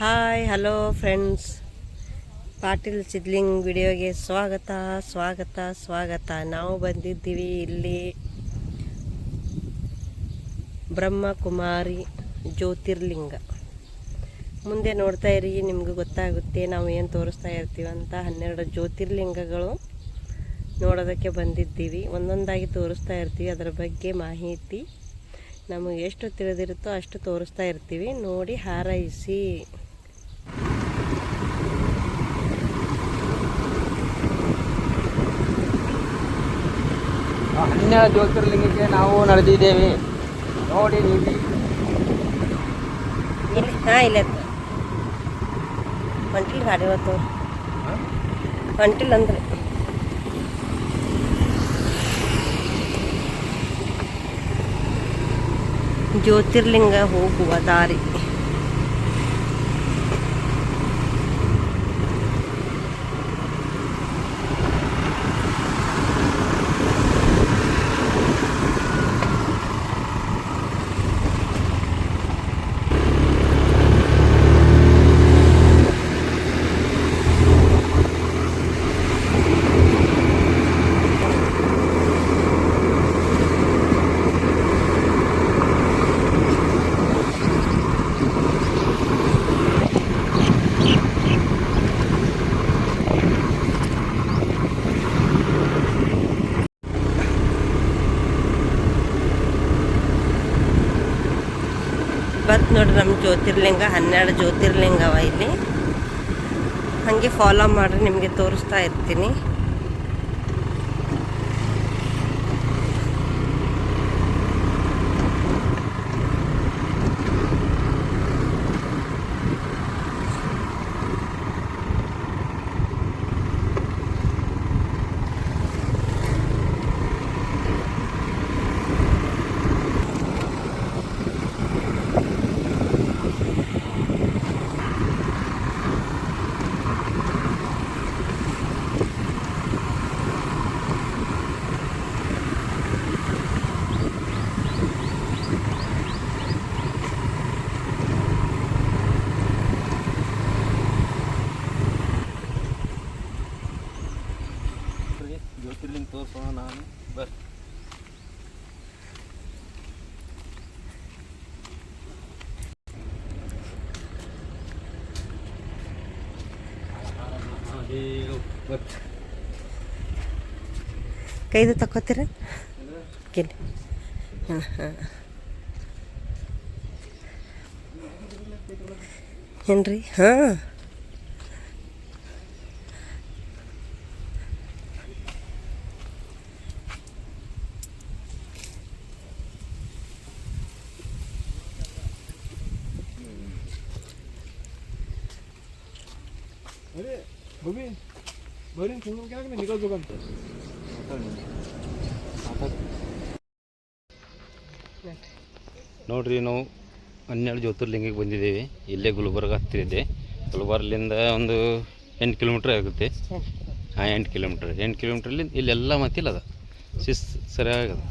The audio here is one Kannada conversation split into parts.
Hi hello friends Patil Sidling ವಿಡಿಯೋಗೆ ಸ್ವಾಗತ ಸ್ವಾಗತ ಸ್ವಾಗತ. ನಾವು ಬಂದಿದ್ದೀವಿ ಇಲ್ಲಿ ಬ್ರಹ್ಮಕುಮಾರಿ ಜ್ಯೋತಿರ್ಲಿಂಗ. ಮುಂದೆ ನೋಡ್ತಾ ಇರಿ, ನಿಮಗೂ ಗೊತ್ತಾಗುತ್ತೆ ನಾವು ಏನು ತೋರಿಸ್ತಾ ಇರ್ತೀವಿ ಅಂತ. ಹನ್ನೆರಡು ಜ್ಯೋತಿರ್ಲಿಂಗಗಳು ನೋಡೋದಕ್ಕೆ ಬಂದಿದ್ದೀವಿ. ಒಂದೊಂದಾಗಿ ತೋರಿಸ್ತಾ ಇರ್ತೀವಿ, ಅದರ ಬಗ್ಗೆ ಮಾಹಿತಿ ನಮಗೆ ಎಷ್ಟು ತಿಳಿದಿರುತ್ತೋ ಅಷ್ಟು ತೋರಿಸ್ತಾ ಇರ್ತೀವಿ. ನೋಡಿ, ಹಾರೈಸಿ. ಹನ್ನೆರಡು ಜ್ಯೋತಿರ್ಲಿಂಗಕ್ಕೆ ನಾವು ನಡೆದಿದ್ದೇವೆ. ನೋಡಿ ನೀವು ಹಾಂ, ಇಲ್ಲ ಹೊಂಟಿಲ್ ಗಾಡಿ ಇವತ್ತು. ಹೊಂಟಿಲ್ ಅಂದ್ರೆ. ಜ್ಯೋತಿರ್ಲಿಂಗ ಹೋಗುವ ದಾರಿ. ನೋಡ್ರಿ ನಮ್ಮ ಜ್ಯೋತಿರ್ಲಿಂಗ ಹನ್ನೆರಡು ಜ್ಯೋತಿರ್ಲಿಂಗ ಅವ ಇಲ್ಲಿ. ಹಾಗೆ ಫಾಲೋ ಮಾಡಿರಿ ನಿಮಗೆ ತೋರಿಸ್ತಾ ಇರ್ತೀನಿ. ಕೈದು ತಕ್ಕೋತೀರ ಕಿಲ್ಲಿ ಹಾಂ ಹಾಂ ಏನ್ರಿ ಹಾಂ अरे बघी बरीन फोन केला की नाही निघाल दुकान ನೋಡ್ರಿ ನಾವು ಹನ್ನೆರಡು ಜ್ಯೋತಿರ್ಲಿಂಗಕ್ಕೆ ಬಂದಿದ್ದೇವೆ ಇಲ್ಲೇ ಗುಲ್ಬರ್ಗ ಹತ್ತಿರ ಇದೆ ಗುಲ್ಬರ್ಗಲಿಂದ ಒಂದು ಎಂಟು ಕಿಲೋಮೀಟ್ರ್ ಆಗುತ್ತೆ ಹಾಂ ಎಂಟು ಕಿಲೋಮೀಟ್ರ್ ಎಂಟು ಕಿಲೋಮೀಟ್ರಲ್ಲಿ ಇಲ್ಲೆಲ್ಲ ಮತ್ತಿಲ್ಲ ಅದ ಶಿಸ್ ಸರಿಯಾಗದ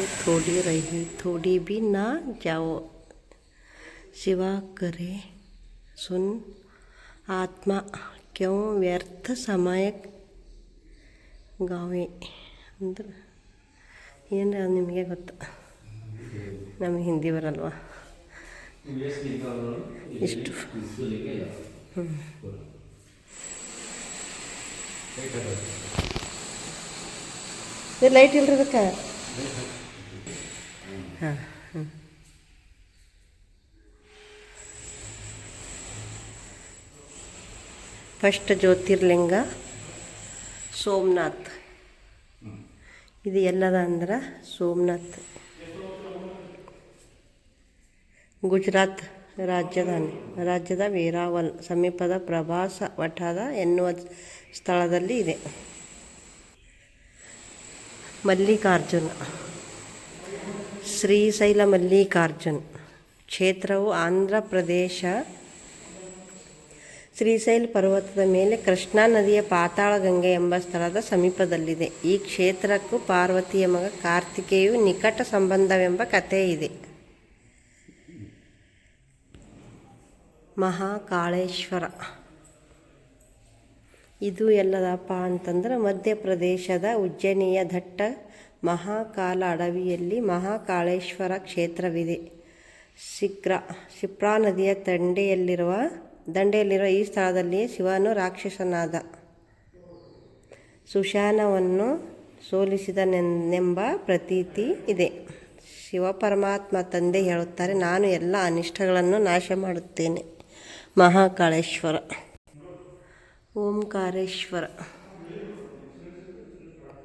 से थोड़ी रही थोड़ी भी ना जाओ सिवा करे सुन ಆತ್ಮ ಕ್ಯೂ ವ್ಯರ್ಥ ಸಮಯ ಗಾವೆ ಅಂದ್ರೆ ಏನು ಅದು ನಿಮಗೆ ಗೊತ್ತು ನಮಗೆ ಹಿಂದಿ ಬರಲ್ವಾ ಇಷ್ಟು ಹ್ಞೂ ಇದು ಲೈಟ್ ಇಲ್ರಿ ಅದಕ್ಕೆ ಹಾಂ. ಫಸ್ಟ್ ಜ್ಯೋತಿರ್ಲಿಂಗ, ಸೋಮನಾಥ್. ಇದು ಎಲ್ಲದ ಅಂದ್ರೆ ಸೋಮನಾಥ್. ಗುಜರಾತ್ ರಾಜ್ಯದಾನಿ ರಾಜ್ಯದ ವೇರಾವಲ್, ಸಮೀಪದ ಪ್ರವಾಸ ವಠಾದ ಎನ್ನುವ ಸ್ಥಳದಲ್ಲಿ ಇದೆ. ಮಲ್ಲಿಕಾರ್ಜುನ. ಶ್ರೀಶೈಲ ಮಲ್ಲಿಕಾರ್ಜುನ್. ಕ್ಷೇತ್ರವು ಆಂಧ್ರ ಪ್ರದೇಶ. ಶ್ರೀಶೈಲ ಪರ್ವತದ ಮೇಲೆ ಕೃಷ್ಣಾ ನದಿಯ ಪಾತಾಳಗಂಗೆ ಎಂಬ ಸ್ಥಳದ ಸಮೀಪದಲ್ಲಿದೆ. ಈ ಕ್ಷೇತ್ರಕ್ಕೂ ಪಾರ್ವತಿಯ ಮಗ ಕಾರ್ತಿಕೇಯು ನಿಕಟ ಸಂಬಂಧವೆಂಬ ಕಥೆ ಇದೆ ಮಹಾಕಾಳೇಶ್ವರ. ಇದು ಎಲ್ಲದಪ್ಪ ಅಂತಂದ್ರೆ ಮಧ್ಯಪ್ರದೇಶದ ಉಜ್ಜಯಿನಿಯ ದಟ್ಟ ಮಹಾಕಾಲ ಅಡವಿಯಲ್ಲಿ ಮಹಾಕಾಳೇಶ್ವರ ಕ್ಷೇತ್ರವಿದೆ. ಶಿಗ್ರ, ಶಿಪ್ರಾ ನದಿಯ ದಂಡೆಯಲ್ಲಿರುವ ದಂಡೆಯಲ್ಲಿರುವ ಈ ಸ್ಥಳದಲ್ಲಿ ಶಿವನು ರಾಕ್ಷಸನಾದ ಸುಶಾನವನ್ನು ಸೋಲಿಸಿದನೆಂಬ ಪ್ರತೀತಿ ಇದೆ. ಶಿವಪರಮಾತ್ಮ ತಂದೆ ಹೇಳುತ್ತಾರೆ, ನಾನು ಎಲ್ಲ ಅನಿಷ್ಟಗಳನ್ನು ನಾಶ ಮಾಡುತ್ತೇನೆ. ಮಹಾಕಾಳೇಶ್ವರ. ಓಂಕಾರೇಶ್ವರ.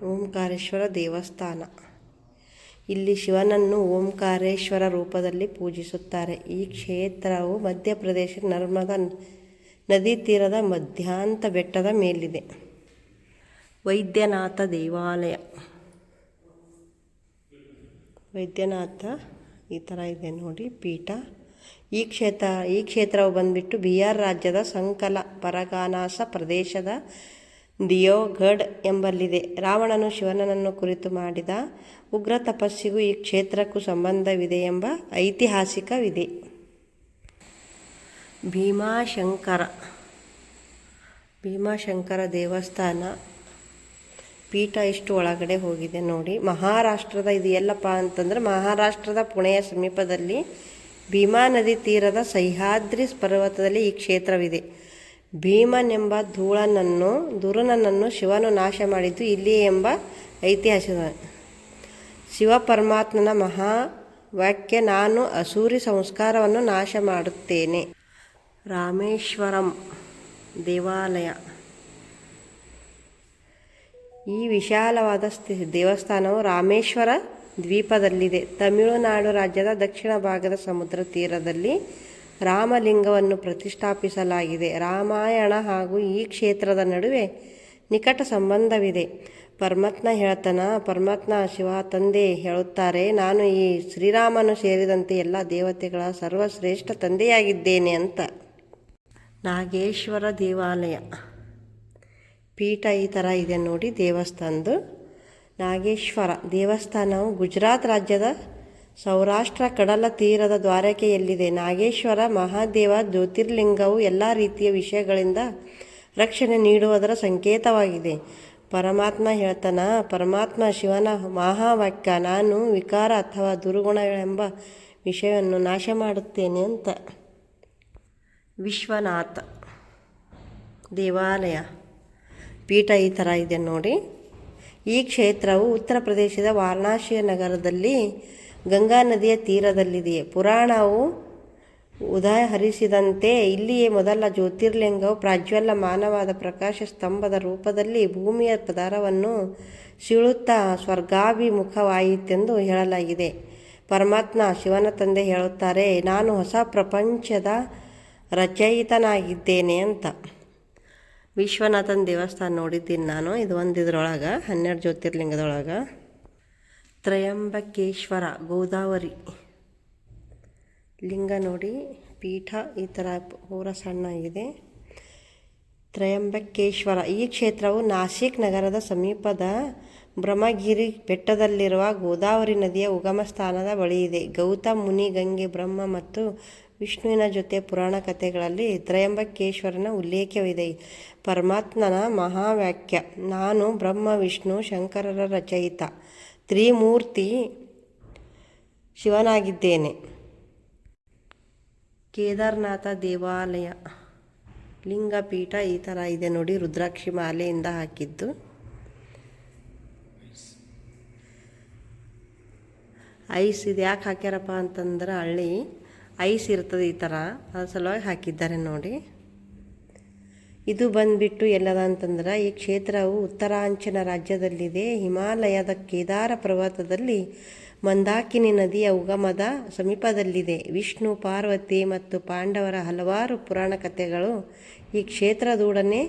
ಓಂಕಾರೇಶ್ವರ ದೇವಸ್ಥಾನ. ಇಲ್ಲಿ ಶಿವನನ್ನು ಓಂಕಾರೇಶ್ವರ ರೂಪದಲ್ಲಿ ಪೂಜಿಸುತ್ತಾರೆ. ಈ ಕ್ಷೇತ್ರವು ಮಧ್ಯಪ್ರದೇಶ ನರ್ಮದಾ ನದಿ ತೀರದ ಮಧ್ಯಾಂತ ಬೆಟ್ಟದ ಮೇಲಿದೆ. ವೈದ್ಯನಾಥ ದೇವಾಲಯ. ವೈದ್ಯನಾಥ ಈ ಥರ ಇದೆ ನೋಡಿ ಪೀಠ. ಈ ಕ್ಷೇತ್ರ, ಈ ಕ್ಷೇತ್ರವು ಬಂದ್ಬಿಟ್ಟು ಬಿಹಾರ್ ರಾಜ್ಯದ ಸಂಕಲ ಪರಗಾನಾಸ ಪ್ರದೇಶದ ದಿಯೋಗಢ್ ಎಂಬಲ್ಲಿದೆ. ರಾವಣನು ಶಿವನನ್ನು ಕುರಿತು ಮಾಡಿದ ಉಗ್ರ ತಪಸ್ಸಿಗೂ ಈ ಕ್ಷೇತ್ರಕ್ಕೂ ಸಂಬಂಧವಿದೆ ಎಂಬ ಐತಿಹಾಸಿಕವಿದೆ ಭೀಮಾಶಂಕರ ಭೀಮಾಶಂಕರ ದೇವಸ್ಥಾನ ಪೀಠ ಇಷ್ಟು ಒಳಗಡೆ ಹೋಗಿದೆ ನೋಡಿ. ಮಹಾರಾಷ್ಟ್ರದ ಇದು ಎಲ್ಲಪ್ಪ ಅಂತಂದರೆ ಮಹಾರಾಷ್ಟ್ರದ ಪುಣೆಯ ಸಮೀಪದಲ್ಲಿ ಭೀಮಾ ನದಿ ತೀರದ ಸಹ್ಯಾದ್ರಿ ಪರ್ವತದಲ್ಲಿ ಈ ಕ್ಷೇತ್ರವಿದೆ. ಭೀಮನೆಂಬ ಧೂಳನನ್ನು, ದುರುನನನ್ನು ಶಿವನು ನಾಶ ಮಾಡಿದ್ದು ಇಲ್ಲಿ ಎಂಬ ಐತಿಹಾಸಿಕ ಶಿವ ಪರಮಾತ್ಮನ ಮಹಾ ವಾಕ್ಯ ನಾನು ಅಸೂರಿ ಸಂಸ್ಕಾರವನ್ನು ನಾಶ ಮಾಡುತ್ತೇನೆ. ರಾಮೇಶ್ವರಂ ದೇವಾಲಯ. ಈ ವಿಶಾಲವಾದ ಸ್ಥಿ, ದೇವಸ್ಥಾನವು ರಾಮೇಶ್ವರ ದ್ವೀಪದಲ್ಲಿದೆ. ತಮಿಳುನಾಡು ರಾಜ್ಯದ ದಕ್ಷಿಣ ಭಾಗದ ಸಮುದ್ರ ತೀರದಲ್ಲಿ ರಾಮಲಿಂಗವನ್ನು ಪ್ರತಿಷ್ಠಾಪಿಸಲಾಗಿದೆ. ರಾಮಾಯಣ ಹಾಗೂ ಈ ಕ್ಷೇತ್ರದ ನಡುವೆ ನಿಕಟ ಸಂಬಂಧವಿದೆ. ಪರಮಾತ್ಮ ಹೇಳ್ತಾನ, ಪರಮಾತ್ಮ ಶಿವ ತಂದೆ ಹೇಳುತ್ತಾರೆ. ನಾನು ಈ ಶ್ರೀರಾಮನು ಸೇರಿದಂತೆ ಎಲ್ಲ ದೇವತೆಗಳ ಸರ್ವಶ್ರೇಷ್ಠ ತಂದೆಯಾಗಿದ್ದೇನೆ ಅಂತ. ನಾಗೇಶ್ವರ ದೇವಾಲಯ. ಪೀಠ ಈ ಥರ ಇದೆ ನೋಡಿ ದೇವಸ್ಥಾನದ್ದು. ನಾಗೇಶ್ವರ ದೇವಸ್ಥಾನವು ಗುಜರಾತ್ ರಾಜ್ಯದ ಸೌರಾಷ್ಟ್ರ ಕಡಲ ತೀರದ ದ್ವಾರಕೆಯಲ್ಲಿದೆ. ನಾಗೇಶ್ವರ ಮಹಾದೇವ ಜ್ಯೋತಿರ್ಲಿಂಗವು ಎಲ್ಲ ರೀತಿಯ ವಿಷಯಗಳಿಂದ ರಕ್ಷಣೆ ನೀಡುವುದರ ಸಂಕೇತವಾಗಿದೆ. ಪರಮಾತ್ಮ ಹೇಳ್ತಾನ, ಪರಮಾತ್ಮ, ಶಿವನ ಮಹಾವಾಕ್ಯ, ನಾನು ವಿಕಾರ ಅಥವಾ ದುರ್ಗುಣಗಳೆಂಬ ವಿಷಯವನ್ನು ನಾಶ ಮಾಡುತ್ತೇನೆ ಅಂತ. ವಿಶ್ವನಾಥ ದೇವಾಲಯ. ಪೀಠ ಈ ಥರ ಇದೆ ನೋಡಿ. ಈ ಕ್ಷೇತ್ರವು ಉತ್ತರ ಪ್ರದೇಶದ ವಾರಣಾಸಿಯ ನಗರದಲ್ಲಿ ಗಂಗಾ ನದಿಯ ತೀರದಲ್ಲಿದೆ ಪುರಾಣವು ಉದಾಹರಿಸಿದಂತೆ ಇಲ್ಲಿಯೇ ಮೊದಲ ಜ್ಯೋತಿರ್ಲಿಂಗವು ಪ್ರಾಜ್ವಲ್ಲ ಮಾನವಾದ ಪ್ರಕಾಶ ಸ್ತಂಭದ ರೂಪದಲ್ಲಿ ಭೂಮಿಯ ಪದರವನ್ನು ಸೀಳುತ್ತಾ ಸ್ವರ್ಗಾಭಿಮುಖವಾಯಿತೆಂದು ಹೇಳಲಾಗಿದೆ. ಪರಮಾತ್ಮ ಶಿವನ ತಂದೆ ಹೇಳುತ್ತಾರೆ, ನಾನು ಹೊಸ ಪ್ರಪಂಚದ ರಚಯಿತನಾಗಿದ್ದೇನೆ ಅಂತ. ವಿಶ್ವನಾಥನ ದೇವಸ್ಥಾನ ನೋಡಿದ್ದೀನಿ ನಾನು. ಇದು ಒಂದು ಇದರೊಳಗೆ ಹನ್ನೆರಡು ಜ್ಯೋತಿರ್ಲಿಂಗದೊಳಗೆ. ತ್ರಯಂಬಕೇಶ್ವರ, ಗೋದಾವರಿ. ಲಿಂಗ ನೋಡಿ, ಪೀಠ ಈ ಥರ ಪೂರ ಇದೆ. ತ್ರಯಂಬಕೇಶ್ವರ, ಈ ಕ್ಷೇತ್ರವು ನಾಸಿಕ್ ನಗರದ ಸಮೀಪದ ಬ್ರಹ್ಮಗಿರಿ ಬೆಟ್ಟದಲ್ಲಿರುವ ಗೋದಾವರಿ ನದಿಯ ಉಗಮ ಸ್ಥಾನದ ಬಳಿ ಇದೆ. ಗೌತಮ್, ಮುನಿ, ಗಂಗೆ, ಬ್ರಹ್ಮ ಮತ್ತು ವಿಷ್ಣುವಿನ ಜೊತೆ ಪುರಾಣ ಕಥೆಗಳಲ್ಲಿ ತ್ರಯಂಬಕೇಶ್ವರನ ಉಲ್ಲೇಖವಿದೆ. ಪರಮಾತ್ಮನ ಮಹಾವಾಕ್ಯ ನಾನು ಬ್ರಹ್ಮ, ವಿಷ್ಣು, ಶಂಕರರ ರಚಯಿತ. ತ್ರಿಮೂರ್ತಿ ಶಿವನಾಗಿದ್ದೇನೆ. ಕೇದಾರನಾಥ ದೇವಾಲಯ ಲಿಂಗಪೀಠ ಈ ಥರ ಇದೆ ನೋಡಿ, ರುದ್ರಾಕ್ಷಿ ಮಾಲೆಯಿಂದ ಹಾಕಿದ್ದು. ಐಸ್ ಇದು. ಯಾಕೆ ಹಾಕ್ಯಾರಪ್ಪ ಅಂತಂದ್ರೆ ಹಳ್ಳಿ, ಐಸ್ ಇರ್ತದೆ ಈ ಥರ. ಅದ್ರ ಸಲುವಾಗಿ ಹಾಕಿದ್ದಾರೆ ನೋಡಿ. ಇದು ಬಂದ್ಬಿಟ್ಟು ಎಲ್ಲದ ಅಂತಂದ್ರೆ, ಈ ಕ್ಷೇತ್ರವು ಉತ್ತರಾಂಚನ ರಾಜ್ಯದಲ್ಲಿದೆ. ಹಿಮಾಲಯದ ಕೇದಾರ ಪರ್ವತದಲ್ಲಿ ಮಂದಾಕಿನಿ ನದಿಯ ಉಗಮದ ಸಮೀಪದಲ್ಲಿದೆ. ವಿಷ್ಣು, ಪಾರ್ವತಿ ಮತ್ತು ಪಾಂಡವರ ಹಲವಾರು ಪುರಾಣ ಕಥೆಗಳು ಈ ಕ್ಷೇತ್ರದೊಡನೆ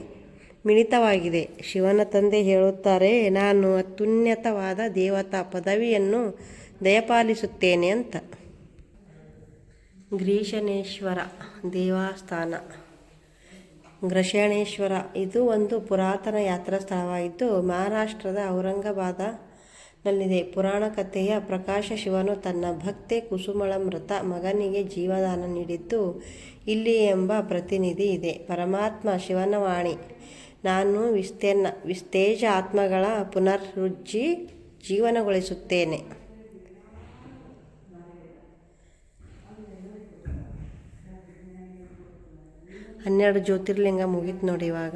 ಮಿಳಿತವಾಗಿದೆ. ಶಿವನ ತಂದೆ ಹೇಳುತ್ತಾರೆ, ನಾನು ಅತ್ಯುನ್ನತವಾದ ದೇವತಾ ಪದವಿಯನ್ನು ದಯಪಾಲಿಸುತ್ತೇನೆ ಅಂತ. ಗ್ರೀಶನೇಶ್ವರ ದೇವಸ್ಥಾನ. ಗ್ರಶಣೇಶ್ವರ ಇದು ಒಂದು ಪುರಾತನ ಯಾತ್ರಾ ಸ್ಥಳವಾಗಿದ್ದು ಮಹಾರಾಷ್ಟ್ರದ ಔರಂಗಾಬಾದನಲ್ಲಿದೆ. ಪುರಾಣ ಕಥೆಯ ಪ್ರಕಾಶ ಶಿವನು ತನ್ನ ಭಕ್ತೆ ಕುಸುಮಳ ಮೃತ ಮಗನಿಗೆ ಜೀವದಾನ ನೀಡಿದ್ದು, ಇಲ್ಲಿ ಎಂಬ ಪ್ರತಿನಿಧಿ ಇದೆ. ಪರಮಾತ್ಮ ಶಿವನ ವಾಣಿ. ನಾನು ವಿಸ್ತೀರ್ಣ ವಿಸ್ತೇಜ ಆತ್ಮಗಳ ಪುನರುಜ್ಜಿ ಜೀವನಗೊಳಿಸುತ್ತೇನೆ. ಹನ್ನೆರಡು ಜ್ಯೋತಿರ್ಲಿಂಗ ಮುಗೀತು ನೋಡಿ ಇವಾಗ.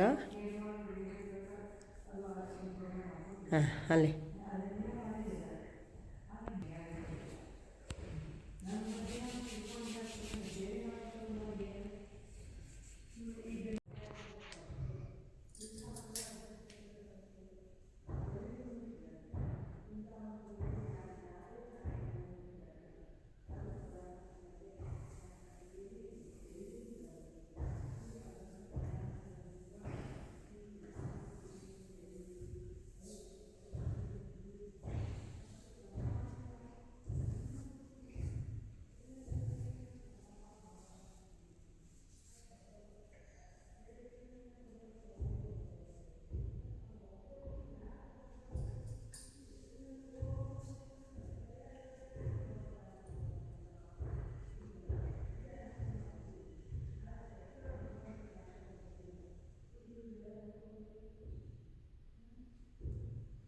ಹಾಂ ಅಲ್ಲಿ.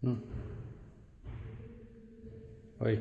ಹ್ಞೂ ಓಯ್